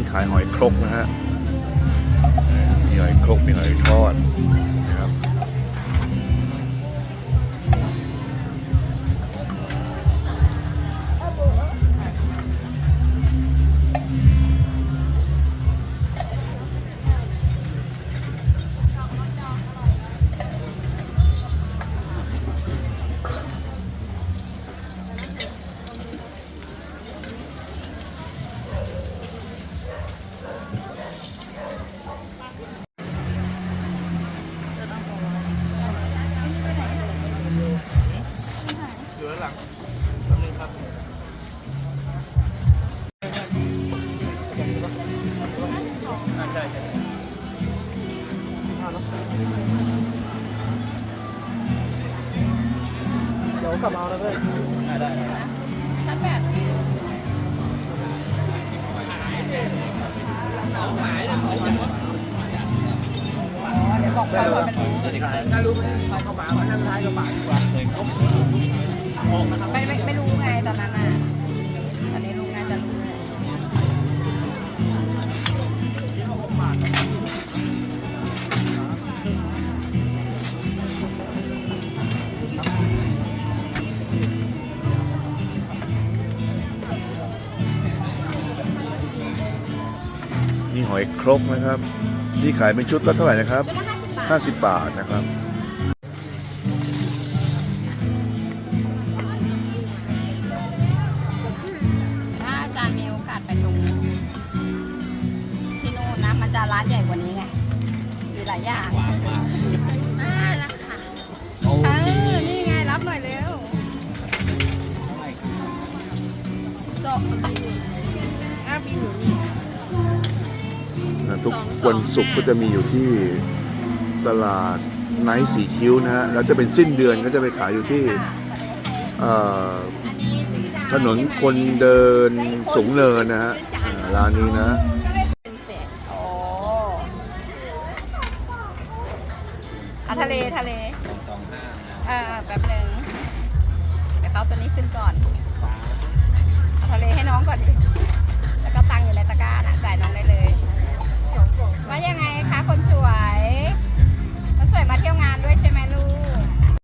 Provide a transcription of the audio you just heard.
นี้ขายหอยครกนะฮะ มีหอยครก มีหอยทอด หลังแป๊บนึงครับอ่าใช่ใช่เดี๋ยวกลับมาเอาแล้วเพื่อนได้ได้ได้ถ้ารู้ไม่ไปเข้าป่ามานั่งท้ายกระบะดีกว่าเลยเขา ออกนะครับไม่ไม่ไม่รู้ไงตอนนั้นอะ ตอนนี้ลุงน่าจะรู้แหละมีหอยครกนะครับ ที่ขายเป็นชุดละเท่าไหร่นะครับ50 บาทนะครับ จารย์มีโอกาสไปตรงที่นู่นนะมันจะร้านใหญ่กว่านี้ไงมีหลายอย่างว้าวว้าวอ่านะคะโอ้เอดีอนี่ไงรับหน่อยเร็วโซอะมีหนูนี่ทุกวันศุกร์ก็จะมีอยู่ที่ตลาดไนท์สีคิ้วนะฮะแล้วจะเป็นสิ้นเดือนก็จะไปขายอยู่ที่เอ่ออันนี้สีดำ ถนนคนเดินสูงเนินนะฮะอ่าร้านนี้นะเป็นเศษโอ้อะทะเลทะเลสองสองห้าเออแป๊บหนึ่งเดี๋ยวเขาตัวนี้ขึ้นก่อนเอา